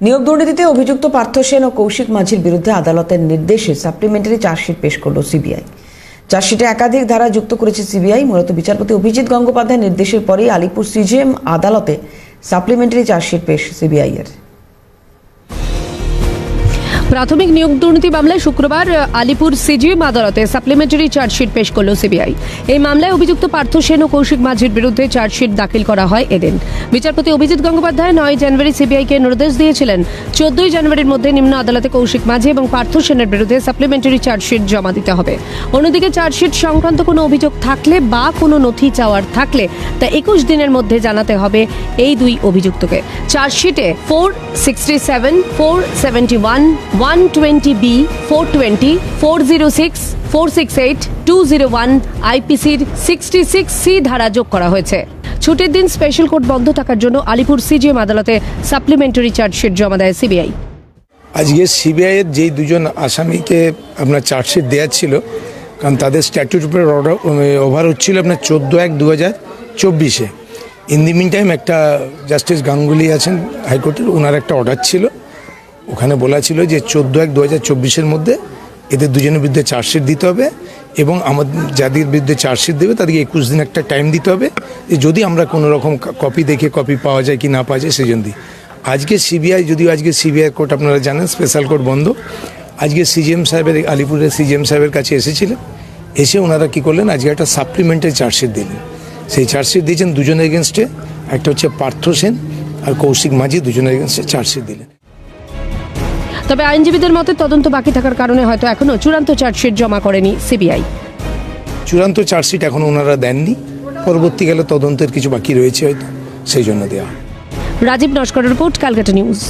নিয়োগ দুর্নীতিতে অভিযুক্ত পার্থ সেন ও কৌশিক মাঝির বিরুদ্ধে আদালতের নির্দেশে সাপ্লিমেন্টারি চার্জশিট পেশ করল সিবিআই। চার্জশিটে একাধিক ধারা যুক্ত করেছে সিবিআই। মূলত বিচারপতি অভিজিৎ গঙ্গোপাধ্যায়ের নির্দেশের পরেই আলিপুর সিজিএম আদালতে সাপ্লিমেন্টারি চার্জশিট পেশ সিবিআই এর প্রাথমিক নিয়োগ দুর্নীতি মামলায় শুক্রবার আলিপুর সিজিএম আদালতে সাপ্লিমেন্টারি চার্জশিট পেশ করল সিবিআই। এই মামলায় অভিযুক্ত পার্থ সেন ও কৌশিক মাঝির বিরুদ্ধে চার্জশিট দাখিল করা হয় এদিন। বিচারপতি অভিজিৎ গঙ্গোপাধ্যায় নয় জানুয়ারি সিবিআইকে নির্দেশ দিয়েছিলেন, চোদ্দই জানুয়ারির মধ্যে নিম্ন আদালতে কৌশিক মাঝি এবং পার্থ সেনের বিরুদ্ধে সাপ্লিমেন্টারি চার্জশিট জমা দিতে হবে। অন্যদিকে চার্জশিট সংক্রান্ত কোনো অভিযোগ থাকলে বা কোনো নথি চাওয়ার থাকলে তা একুশ দিনের মধ্যে জানাতে হবে এই দুই অভিযুক্তকে। চার্জশিটে four sixty seven four seventy one one twenty B four twenty four zero six four six eight two zero one আইপিসির sixty six C ধারা যোগ করা হয়েছে। ছুটির দিন স্পেশাল কোর্ট বন্ধ থাকার জন্য আলিপুর সিজিএম আদালতে সাপ্লিমেন্টারি চার্জশিট জমা দেয় সিবিআই আজকে সিবিআইয়ের যেই দুজন আসামিকে আপনার চার্জশিট দেওয়া ছিল, কারণ তাদের স্ট্যাটুট উপরে ওভার হচ্ছিল আপনার চোদ্দ এক দু হাজার চব্বিশে। ইন দি মিন টাইম একটা জাস্টিস গাঙ্গুলি আছেন হাইকোর্টের ওনার একটা অর্ডার ছিল। ওখানে বলা ছিল যে চোদ্দ এক দু হাজার চব্বিশের মধ্যে এদের দুজনের বিরুদ্ধে চার্জশিট দিতে হবে এবং আমাদের যাদের বিরুদ্ধে চার্জশিট দেবে তাদেরকে একুশ দিন একটা টাইম দিতে হবে যে যদি আমরা কোনো রকম কপি দেখে কপি পাওয়া যায় কি না পাওয়া যায় সেই জন্য আজকে সিবিআই, যদিও আজকে সিবিআই কোর্ট আপনারা জানেন স্পেশাল কোর্ট বন্ধ। আজকে সিজিএম সাহেবের, আলিপুরের সিজিএম সাহেবের কাছে এসেছিলেন। এসে ওনারা কি করলেন? আজকে একটা সাপ্লিমেন্টারি চার্জশিট দিলেন। সেই চার্জশিট দিয়েছেন দুজনের এগেনস্টে একটা হচ্ছে পার্থ সেন আর কৌশিক মাঝি দুজনের এগেনস্টে চার্জশিট দিলেন। তবে আইনজীবীদের মতে তদন্ত বাকি থাকার কারণে হয়তো এখনও চূড়ান্ত চার্জশিট জমা করেনি সিবিআই। চূড়ান্ত চার্জশিট এখনও ওনারা দেননি। পরবর্তীকালে তদন্তের কিছু বাকি রয়েছে হয়তো সেই জন্য দেওয়া রাজীব নস্করের রিপোর্ট ক্যালকাটা নিউজ।